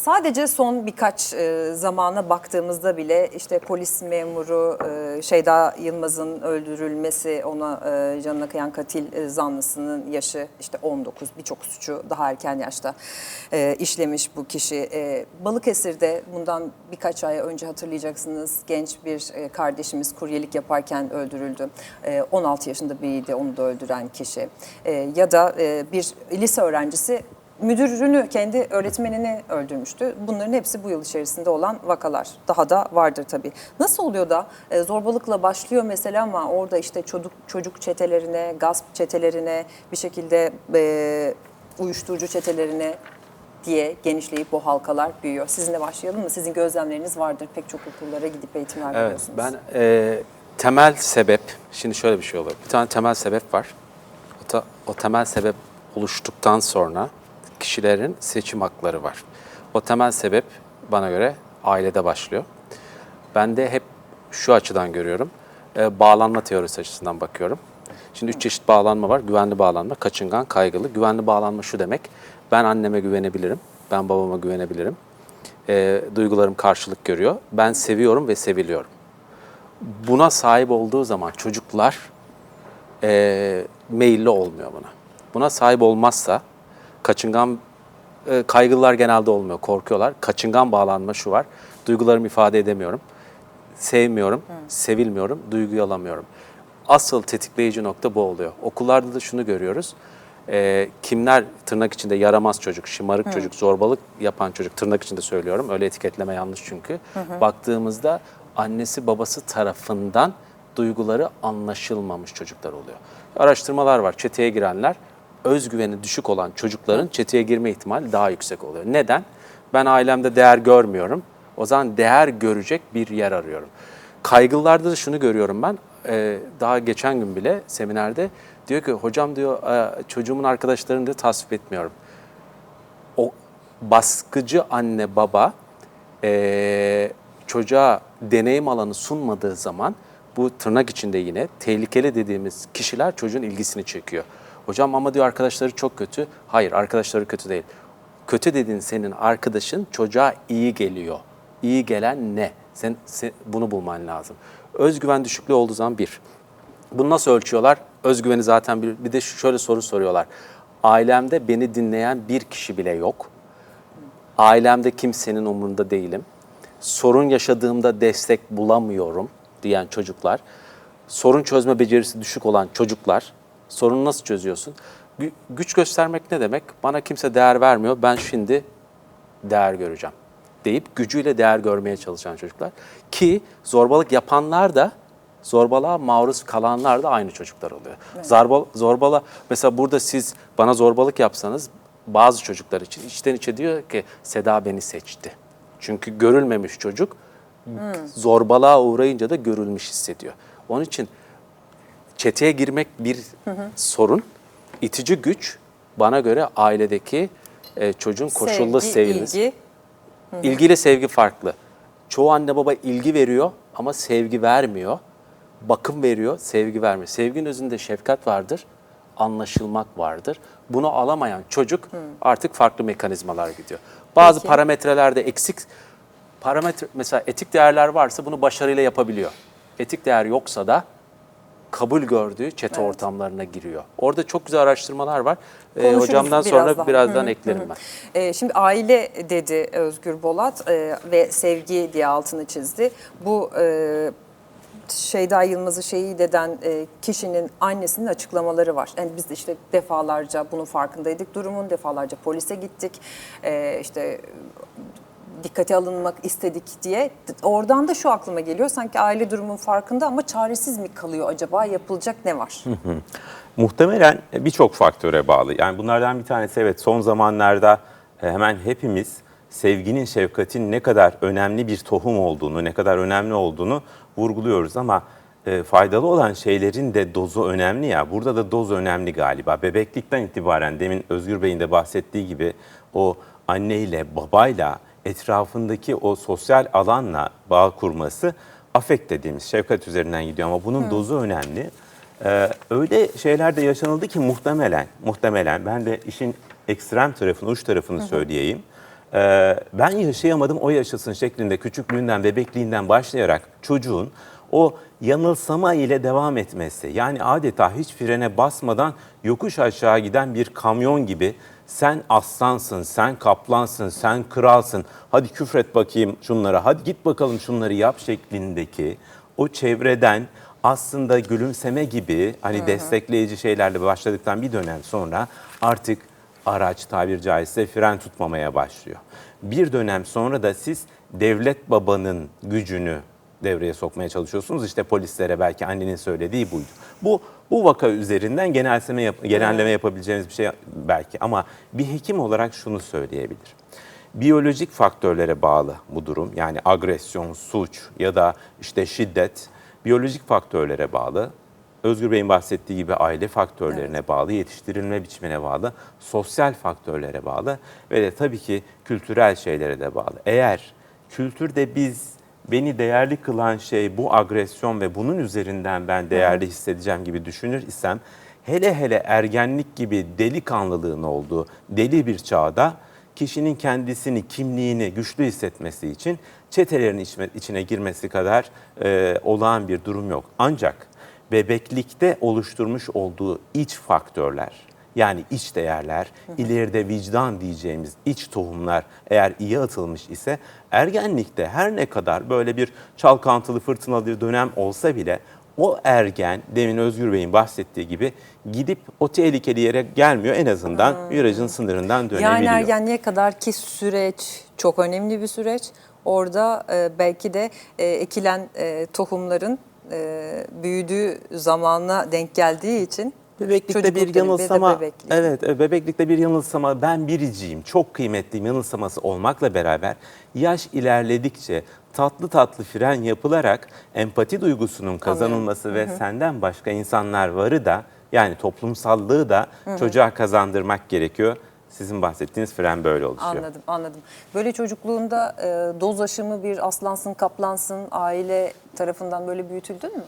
sadece son birkaç e, zamana baktığımızda bile işte polis memuru e, Şeyda Yılmaz'ın öldürülmesi, ona e, canına kıyan katil e, zanlısının yaşı işte 19, birçok suçu daha erken yaşta e, işlemiş bu kişi. E, Balıkesir'de bundan birkaç ay önce hatırlayacaksınız genç bir e, kardeşimiz kuryelik yaparken öldürüldü. E, 16 yaşında biriydi onu da öldüren kişi. E, ya da e, bir lise öğrencisi müdürünü, kendi öğretmenini öldürmüştü. Bunların hepsi bu yıl içerisinde olan vakalar. Daha da vardır tabii. Nasıl oluyor da e, zorbalıkla başlıyor mesela ama orada işte çocuk çocuk çetelerine, gasp çetelerine, bir şekilde e, uyuşturucu çetelerine diye genişleyip bu halkalar büyüyor. Sizinle başlayalım mı? Sizin gözlemleriniz vardır. Pek çok okullara gidip eğitimler Evet, veriyorsunuz. ben e, temel sebep, şimdi şöyle bir şey oluyor. Bir tane temel sebep var. O, ta- o temel sebep oluştuktan sonra kişilerin seçim hakları var. O temel sebep bana göre ailede başlıyor. Ben de hep şu açıdan görüyorum. E, bağlanma teorisi açısından bakıyorum. Şimdi üç çeşit bağlanma var. Güvenli bağlanma, kaçıngan, kaygılı. Güvenli bağlanma şu demek. Ben anneme güvenebilirim, ben babama güvenebilirim. E, duygularım karşılık görüyor. Ben seviyorum ve seviliyorum. Buna sahip olduğu zaman çocuklar e, meyilli olmuyor buna. Buna sahip olmazsa kaçıngan e, kaygılılar genelde olmuyor, korkuyorlar. Kaçıngan bağlanma şu var. Duygularımı ifade edemiyorum. Sevmiyorum, sevilmiyorum, duyguyu alamıyorum. Asıl tetikleyici nokta bu oluyor. Okullarda da şunu görüyoruz. E, kimler tırnak içinde yaramaz çocuk, şımarık çocuk, zorbalık yapan çocuk tırnak içinde söylüyorum. Öyle etiketleme yanlış çünkü. Baktığımızda annesi babası tarafından duyguları anlaşılmamış çocuklar oluyor. Araştırmalar var. Çeteye girenler özgüveni düşük olan çocukların çeteye girme ihtimali daha yüksek oluyor. Neden? Ben ailemde değer görmüyorum. O zaman değer görecek bir yer arıyorum. Kaygılılarda da şunu görüyorum ben. Ee, daha geçen gün bile seminerde diyor ki hocam diyor "e, çocuğumun arkadaşlarını da tasvip etmiyorum o baskıcı anne baba eee, çocuğa deneyim alanı sunmadığı zaman bu tırnak içinde yine tehlikeli dediğimiz kişiler çocuğun ilgisini çekiyor. Hocam ama diyor arkadaşları çok kötü. Hayır arkadaşları kötü değil. Kötü dediğin senin arkadaşın çocuğa iyi geliyor. İyi gelen ne? Sen, sen bunu bulman lazım. Özgüven düşüklüğü olduğu zaman bir. Bunu nasıl ölçüyorlar? Özgüveni zaten bir, bir de şöyle soru soruyorlar. Ailemde beni dinleyen bir kişi bile yok. Ailemde kimsenin umurunda değilim. Sorun yaşadığımda destek bulamıyorum diyen çocuklar. Sorun çözme becerisi düşük olan çocuklar. Sorunu nasıl çözüyorsun? Gü- güç göstermek ne demek? Bana kimse değer vermiyor. Ben şimdi değer göreceğim deyip gücüyle değer görmeye çalışan çocuklar. Ki zorbalık yapanlar da zorbalığa maruz kalanlar da aynı çocuklar oluyor. Zorba, zorbala mesela burada siz bana zorbalık yapsanız bazı çocuklar için içten içe diyor ki Seda beni seçti. Çünkü görülmemiş çocuk zorbalığa uğrayınca da görülmüş hissediyor. Onun için çeteye girmek bir sorun. İtici güç bana göre ailedeki e, çocuğun koşullu Sevgi, sevginiz. ilgi. İlgi ile sevgi farklı. Çoğu anne baba ilgi veriyor ama sevgi vermiyor. Bakım veriyor, sevgi vermiyor. Sevginin özünde şefkat vardır, anlaşılmak vardır. Bunu alamayan çocuk artık farklı mekanizmalar gidiyor. Bazı Peki. parametrelerde eksik parametre mesela etik değerler varsa bunu başarıyla yapabiliyor. Etik değer yoksa da kabul gördüğü çete ortamlarına giriyor. Orada çok güzel araştırmalar var. Ee, hocamdan biraz sonra birazdan eklerim ben. Ee, şimdi aile dedi Özgür Bolat e, ve sevgi diye altını çizdi. Bu e, Şeyda Yılmaz'ı şehit eden e, kişinin annesinin açıklamaları var. Yani biz de işte defalarca bunun farkındaydık durumun, defalarca polise gittik. E, işte dikkate alınmak istedik diye. Oradan da şu aklıma geliyor. Sanki aile durumun farkında ama çaresiz mi kalıyor acaba? Yapılacak ne var? Muhtemelen birçok faktöre bağlı. Yani bunlardan bir tanesi evet son zamanlarda e, hemen hepimiz sevginin, şefkatin ne kadar önemli bir tohum olduğunu, ne kadar önemli olduğunu vurguluyoruz ama e, faydalı olan şeylerin de dozu önemli ya. Burada da doz önemli galiba. Bebeklikten itibaren demin Özgür Bey'in de bahsettiği gibi o anneyle, babayla, etrafındaki o sosyal alanla bağ kurması afekt dediğimiz şefkat üzerinden gidiyor ama bunun dozu önemli. Ee, öyle şeyler de yaşanıldı ki muhtemelen, muhtemelen ben de işin ekstrem tarafını, uç tarafını söyleyeyim. e, ben yaşayamadım o yaşasın şeklinde küçüklüğünden, bebekliğinden başlayarak çocuğun o yanılsama ile devam etmesi yani adeta hiç frene basmadan yokuş aşağı giden bir kamyon gibi sen aslansın, sen kaplansın, sen kralsın, hadi küfret bakayım şunlara, hadi git bakalım şunları yap şeklindeki o çevreden aslında gülümseme gibi hani destekleyici şeylerle başladıktan bir dönem sonra artık araç tabir caizse fren tutmamaya başlıyor. Bir dönem sonra da siz devlet babanın gücünü devreye sokmaya çalışıyorsunuz. İşte polislere belki annenin söylediği buydu. Bu bu vaka üzerinden genelleme yap- genelleme yapabileceğimiz bir şey belki ama bir hekim olarak şunu söyleyebilir. Biyolojik faktörlere bağlı bu durum. Yani agresyon, suç ya da işte şiddet biyolojik faktörlere bağlı. Özgür Bey'in bahsettiği gibi aile faktörlerine bağlı, yetiştirilme biçimine bağlı, sosyal faktörlere bağlı ve de tabii ki kültürel şeylere de bağlı. Eğer kültürde biz beni değerli kılan şey bu agresyon ve bunun üzerinden ben değerli hissedeceğim gibi düşünür isem hele hele ergenlik gibi delikanlılığın olduğu deli bir çağda kişinin kendisini, kimliğini güçlü hissetmesi için çetelerin içine girmesi kadar e, olağan bir durum yok. Ancak bebeklikte oluşturmuş olduğu iç faktörler, yani iç değerler, ileride vicdan diyeceğimiz iç tohumlar eğer iyi atılmış ise ergenlikte her ne kadar böyle bir çalkantılı fırtınalı bir dönem olsa bile o ergen demin Özgür Bey'in bahsettiği gibi gidip o tehlikeli yere gelmiyor en azından virajın sınırından dönebiliyor. Yani ergenliğe kadar ki süreç çok önemli bir süreç. Orada e, belki de e, ekilen e, tohumların e, büyüdüğü zamana denk geldiği için Bebeklikte bir yanılsama, bebeklik. evet e, bebeklikte bir yanılsama, ben biriciyim, çok kıymetliyim yanılsaması olmakla beraber yaş ilerledikçe tatlı tatlı fren yapılarak empati duygusunun kazanılması ve senden başka insanlar varı da yani toplumsallığı da çocuğa kazandırmak gerekiyor. Sizin bahsettiğiniz fren böyle oluşuyor. Anladım, anladım. Böyle çocukluğunda e, doz aşımı bir aslansın, kaplansın aile tarafından böyle büyütüldün mü?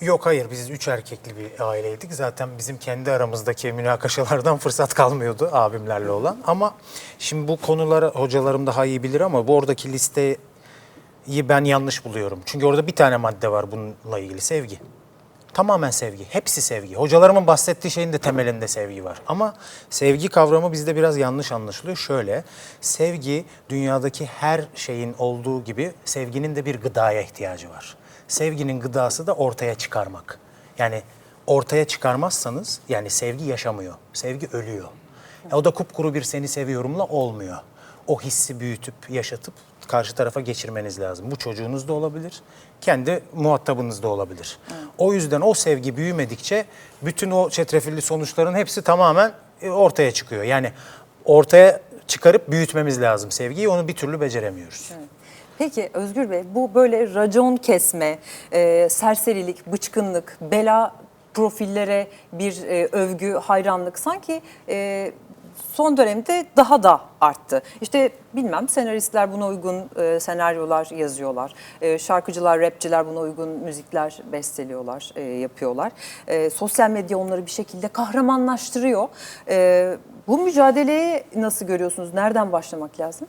Yok hayır biz üç erkekli bir aileydik. Zaten bizim kendi aramızdaki münakaşalardan fırsat kalmıyordu abimlerle olan. Ama şimdi bu konuları hocalarım daha iyi bilir ama bu oradaki listeyi ben yanlış buluyorum. Çünkü orada bir tane madde var bununla ilgili sevgi. Tamamen sevgi. Hepsi sevgi. Hocalarımın bahsettiği şeyin de temelinde sevgi var. Ama sevgi kavramı bizde biraz yanlış anlaşılıyor. Şöyle, sevgi dünyadaki her şeyin olduğu gibi sevginin de bir gıdaya ihtiyacı var. Sevginin gıdası da ortaya çıkarmak. Yani ortaya çıkarmazsanız yani sevgi yaşamıyor. Sevgi ölüyor. E, o da kupkuru bir seni seviyorumla olmuyor. O hissi büyütüp, yaşatıp karşı tarafa geçirmeniz lazım. Bu çocuğunuz da olabilir, kendi muhatabınız da olabilir. O yüzden o sevgi büyümedikçe bütün o çetrefilli sonuçların hepsi tamamen e, ortaya çıkıyor. Yani ortaya çıkarıp büyütmemiz lazım sevgiyi. Onu bir türlü beceremiyoruz. Peki Özgür Bey bu böyle racon kesme, e, serserilik, bıçkınlık, bela profillere bir e, övgü, hayranlık sanki e, son dönemde daha da arttı. İşte bilmem senaristler buna uygun e, senaryolar yazıyorlar. E, şarkıcılar, rapçiler buna uygun müzikler besteliyorlar, e, yapıyorlar. E, sosyal medya onları bir şekilde kahramanlaştırıyor. E, bu mücadeleyi nasıl görüyorsunuz? Nereden başlamak lazım?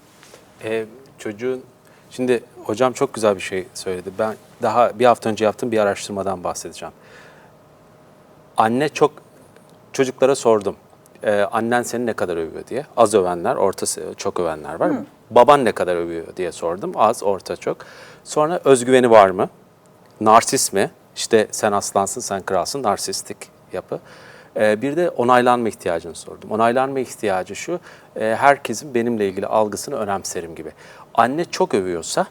E, çocuğun şimdi hocam çok güzel bir şey söyledi. Ben daha bir hafta önce yaptığım bir araştırmadan bahsedeceğim. Anne çok çocuklara sordum. E, annen seni ne kadar övüyor diye. Az övenler, orta çok övenler var. Baban ne kadar övüyor diye sordum. Az, orta, çok. Sonra özgüveni var mı? Narsist mi? İşte sen aslansın, sen kralsın, narsistik yapı. Ee, bir de onaylanma ihtiyacını sordum. Onaylanma ihtiyacı şu, e, herkesin benimle ilgili algısını önemserim gibi. Anne çok övüyorsa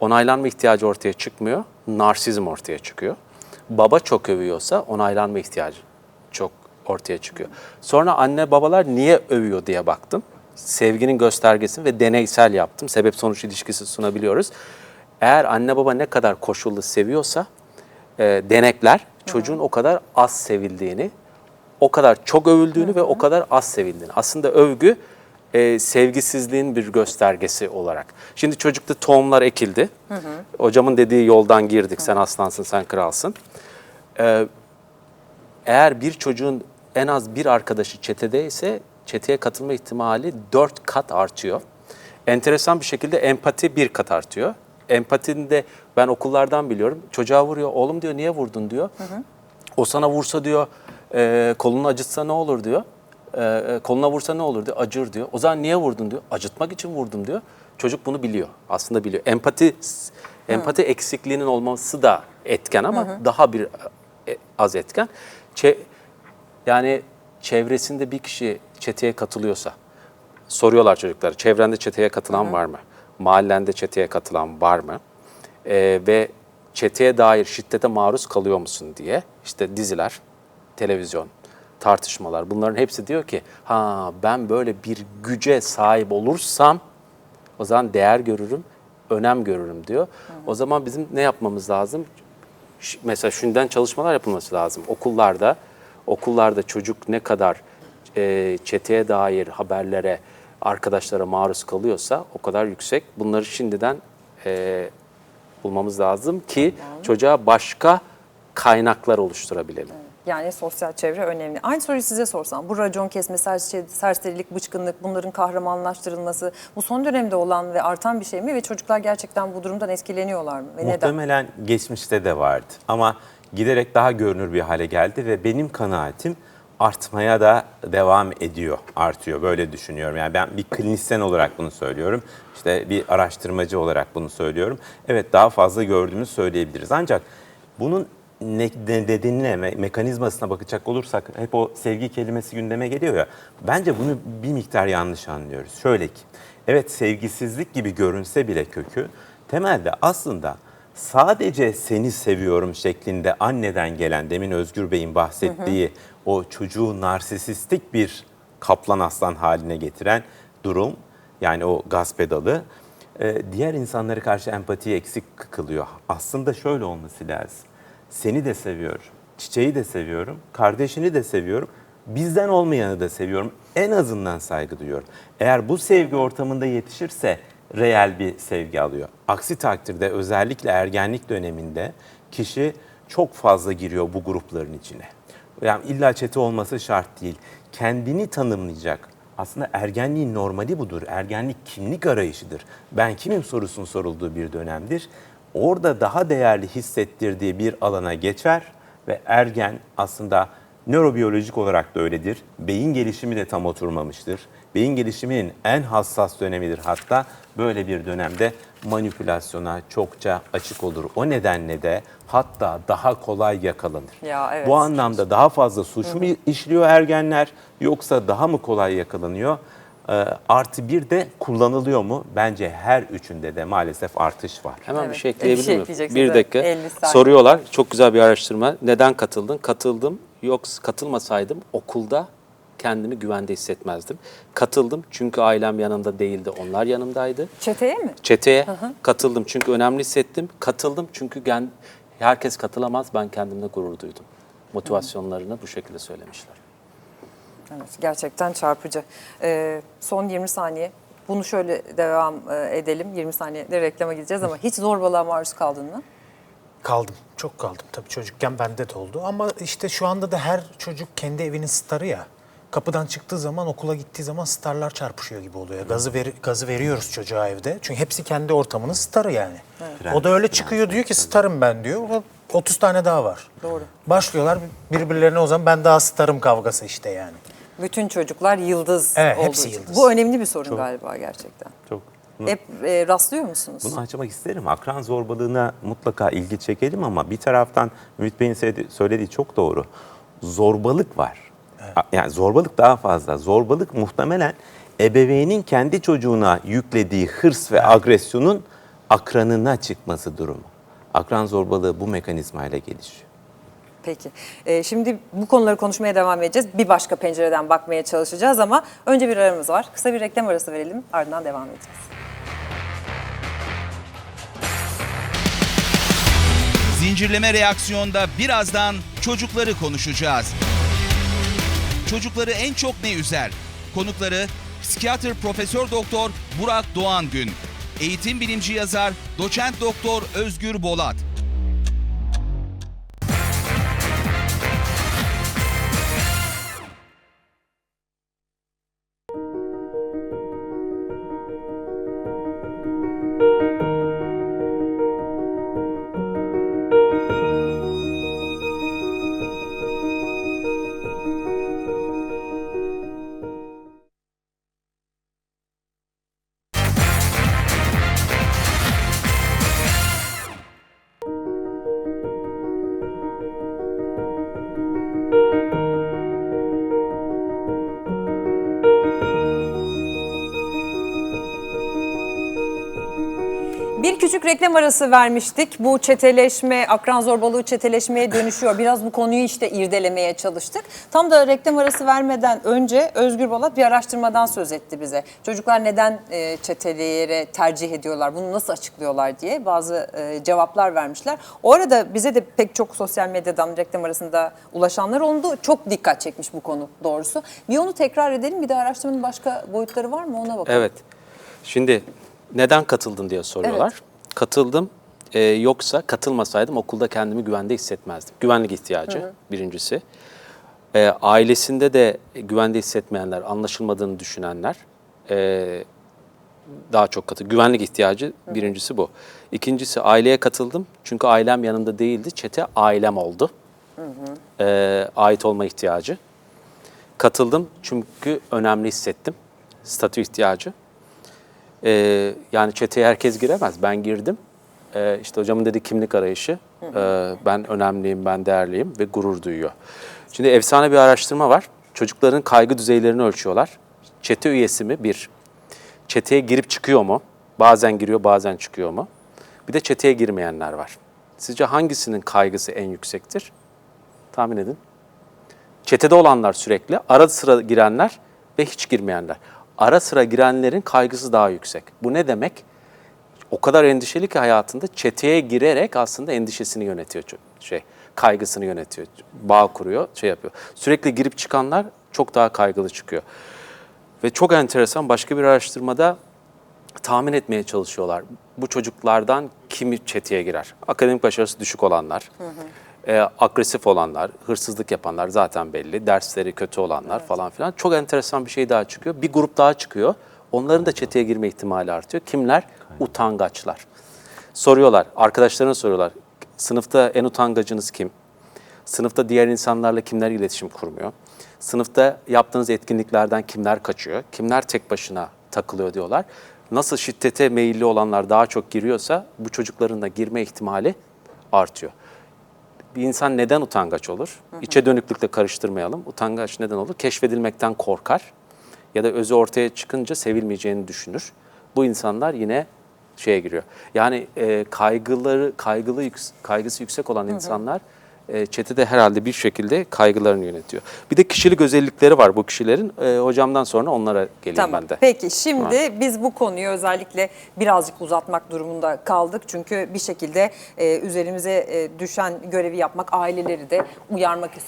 onaylanma ihtiyacı ortaya çıkmıyor, narsizm ortaya çıkıyor. Baba çok övüyorsa onaylanma ihtiyacı çok ortaya çıkıyor. Sonra anne babalar niye övüyor diye baktım. Sevginin göstergesi ve deneysel yaptım. Sebep sonuç ilişkisi sunabiliyoruz. Eğer anne baba ne kadar koşullu seviyorsa e, denekler çocuğun o kadar az sevildiğini, o kadar çok övüldüğünü ve o kadar az sevildiğini. Aslında övgü e, sevgisizliğin bir göstergesi olarak. Şimdi çocukta tohumlar ekildi. Hocamın dediği yoldan girdik. Sen aslansın, sen kralsın. E, eğer bir çocuğun en az bir arkadaşı çetede ise çeteye katılma ihtimali dört kat artıyor. enteresan bir şekilde empati bir kat artıyor. Empatinin de ben okullardan biliyorum. Çocuğa vuruyor, oğlum diyor niye vurdun diyor. O sana vursa diyor, e, kolunu acıtsa ne olur diyor. E, e, koluna vursa ne olur diyor, acır diyor. O zaman niye vurdun diyor, acıtmak için vurdum diyor. Çocuk bunu biliyor, aslında biliyor. Empati empati eksikliğinin olması da etken ama daha bir e, az etken. Çe- yani çevresinde bir kişi çeteye katılıyorsa, soruyorlar çocuklara, çevrende çeteye katılan var mı? Mahallende çeteye katılan var mı? Ee, ve çeteye dair şiddete maruz kalıyor musun diye işte diziler, televizyon, tartışmalar bunların hepsi diyor ki ha ben böyle bir güce sahip olursam o zaman değer görürüm, önem görürüm diyor. O zaman bizim ne yapmamız lazım? Mesela şundan çalışmalar yapılması lazım. Okullarda, okullarda çocuk ne kadar e, çeteye dair haberlere, arkadaşlara maruz kalıyorsa o kadar yüksek. Bunları şimdiden e, bulmamız lazım ki çocuğa başka kaynaklar oluşturabilelim. Yani sosyal çevre önemli. Aynı soruyu size sorsam. Bu racon kesme, serse- serserilik, bıçkınlık bunların kahramanlaştırılması bu son dönemde olan ve artan bir şey mi? Ve çocuklar gerçekten bu durumdan etkileniyorlar mı? Ve neden? Muhtemelen geçmişte de vardı ama giderek daha görünür bir hale geldi ve benim kanaatim artmaya da devam ediyor, artıyor. Böyle düşünüyorum. Yani ben bir klinisyen olarak bunu söylüyorum. İşte bir araştırmacı olarak bunu söylüyorum. Evet daha fazla gördüğümüzü söyleyebiliriz. Ancak bunun ne, ne- nedenine, me- mekanizmasına bakacak olursak hep o sevgi kelimesi gündeme geliyor ya. Bence bunu bir miktar yanlış anlıyoruz. Şöyle ki, evet sevgisizlik gibi görünse bile kökü temelde aslında sadece seni seviyorum şeklinde anneden gelen demin Özgür Bey'in bahsettiği o çocuğu narsisistik bir kaplan aslan haline getiren durum yani o gaz pedalı e, diğer insanlara karşı empatiyi eksik kılıyor. Aslında şöyle olması lazım. Seni de seviyorum, çiçeği de seviyorum, kardeşini de seviyorum, bizden olmayanı da seviyorum. En azından saygı duyuyorum. Eğer bu sevgi ortamında yetişirse reel bir sevgi alıyor. Aksi takdirde özellikle ergenlik döneminde kişi çok fazla giriyor bu grupların içine. Yani illa çete olması şart değil. Kendini tanımlayacak. Aslında ergenliğin normali budur. Ergenlik kimlik arayışıdır. Ben kimim sorusunun sorulduğu bir dönemdir. Orada daha değerli hissettirdiği bir alana geçer ve ergen aslında nörobiyolojik olarak da öyledir. Beyin gelişimi de tam oturmamıştır. Beyin gelişiminin en hassas dönemidir hatta. Böyle bir dönemde manipülasyona çokça açık olur. O nedenle de hatta daha kolay yakalanır. Ya, evet. Bu anlamda daha fazla suç mu işliyor ergenler yoksa daha mı kolay yakalanıyor? Ee, artı bir de kullanılıyor mu? Bence her üçünde de maalesef artış var. Hemen bir Evet. şey Bir ekleyebilir şey miyim? ekleyeceksiniz, Bir evet. dakika. 50 saniye. Soruyorlar. Çok güzel bir araştırma. Neden katıldın? Katıldım. Yoksa katılmasaydım okulda kendimi güvende hissetmezdim. Katıldım çünkü ailem yanımda değildi. Onlar yanımdaydı. Çeteye mi? Çeteye katıldım çünkü önemli hissettim. Katıldım çünkü gen- herkes katılamaz. Ben kendimle gurur duydum. Motivasyonlarını bu şekilde söylemişler. Evet, gerçekten çarpıcı. Ee, son 20 saniye. Bunu şöyle devam e, edelim. 20 saniyede reklama gideceğiz ama hiç zorbalığa maruz kaldın mı? Kaldım. Çok kaldım. Tabii çocukken bende de oldu. Ama işte şu anda da her çocuk kendi evinin starı ya. Kapıdan çıktığı zaman okula gittiği zaman starlar çarpışıyor gibi oluyor. Gazı ver, gazı veriyoruz çocuğa evde. Çünkü hepsi kendi ortamının starı yani. O da öyle çıkıyor diyor ki starım ben diyor. O 30 tane daha var. Doğru. Başlıyorlar birbirlerine o zaman ben daha starım kavgası işte yani. Bütün çocuklar yıldız Evet, olduğu hepsi için. yıldız. Bu önemli bir sorun galiba gerçekten. Çok bunu, Hep e, rastlıyor musunuz? bunu açmak isterim. Akran zorbalığına mutlaka ilgi çekelim ama bir taraftan Ümit Bey'in söylediği- söylediği çok doğru. Zorbalık var. A- Yani zorbalık daha fazla. Zorbalık muhtemelen ebeveynin kendi çocuğuna yüklediği hırs ve agresyonun akranına çıkması durumu. Akran zorbalığı bu mekanizmayla gelişiyor. Peki. Ee, şimdi bu konuları konuşmaya devam edeceğiz. Bir başka pencereden bakmaya çalışacağız ama önce bir aramız var. Kısa bir reklam arası verelim ardından devam edeceğiz. Zincirleme reaksiyonda birazdan çocukları konuşacağız. Çocukları en çok ne üzer? Konukları psikiyatr Profesör Doktor Burak Doğan Gün, eğitim bilimci yazar Doçent Doktor Özgür Bolat. Bir küçük reklam arası vermiştik. Bu çeteleşme, akran zorbalığı çeteleşmeye dönüşüyor. Biraz bu konuyu işte irdelemeye çalıştık. Tam da reklam arası vermeden önce Özgür Balat bir araştırmadan söz etti bize. Çocuklar neden e, tercih ediyorlar, bunu nasıl açıklıyorlar diye bazı e, cevaplar vermişler. O arada bize de pek çok sosyal medyadan reklam arasında ulaşanlar oldu. Çok dikkat çekmiş bu konu doğrusu. Bir onu tekrar edelim. Bir de araştırmanın başka boyutları var mı ona bakalım. Evet. Şimdi neden katıldın diye soruyorlar. Katıldım. Ee, yoksa katılmasaydım okulda kendimi güvende hissetmezdim. Güvenlik ihtiyacı birincisi. Ee, ailesinde de güvende hissetmeyenler, anlaşılmadığını düşünenler ee, daha çok katı. Güvenlik ihtiyacı birincisi bu. İkincisi aileye katıldım. Çünkü ailem yanımda değildi. Çete ailem oldu. Ee, ait olma ihtiyacı. Katıldım çünkü önemli hissettim. Statü ihtiyacı. Ee, yani çeteye herkes giremez. Ben girdim. Ee, işte hocamın dediği kimlik arayışı. Ee, ben önemliyim, ben değerliyim ve gurur duyuyor. Şimdi efsane bir araştırma var. Çocukların kaygı düzeylerini ölçüyorlar. Çete üyesi mi? Bir. Çeteye girip çıkıyor mu? Bazen giriyor, bazen çıkıyor mu? Bir de çeteye girmeyenler var. Sizce hangisinin kaygısı en yüksektir? Tahmin edin. Çetede olanlar sürekli, ara sıra girenler ve hiç girmeyenler. Ara sıra girenlerin kaygısı daha yüksek. Bu ne demek? O kadar endişeli ki hayatında çeteye girerek aslında endişesini yönetiyor şey, kaygısını yönetiyor, bağ kuruyor, şey yapıyor. Sürekli girip çıkanlar çok daha kaygılı çıkıyor. Ve çok enteresan başka bir araştırmada tahmin etmeye çalışıyorlar. Bu çocuklardan kimi çeteye girer? Akademik başarısı düşük olanlar, e, agresif olanlar, hırsızlık yapanlar zaten belli, dersleri kötü olanlar falan filan. Çok enteresan bir şey daha çıkıyor. Bir grup daha çıkıyor. Onların da çeteye girme ihtimali artıyor. Kimler? Utangaçlar. Soruyorlar, arkadaşlarına soruyorlar. Sınıfta en utangacınız kim? Sınıfta diğer insanlarla kimler iletişim kurmuyor? Sınıfta yaptığınız etkinliklerden kimler kaçıyor? Kimler tek başına takılıyor diyorlar. Nasıl şiddete meyilli olanlar daha çok giriyorsa bu çocukların da girme ihtimali artıyor. Bir insan neden utangaç olur? İçe dönüklükle karıştırmayalım. Utangaç neden olur? Keşfedilmekten korkar ya da özü ortaya çıkınca sevilmeyeceğini düşünür. Bu insanlar yine şeye giriyor. Yani e, kaygıları kaygılı kaygısı yüksek olan insanlar e, çetede herhalde bir şekilde kaygılarını yönetiyor. Bir de kişilik özellikleri var bu kişilerin. E, hocamdan sonra onlara geleyim Tamam. ben de. Peki şimdi biz bu konuyu özellikle birazcık uzatmak durumunda kaldık. Çünkü bir şekilde e, üzerimize e, düşen görevi yapmak, aileleri de uyarmak istedik.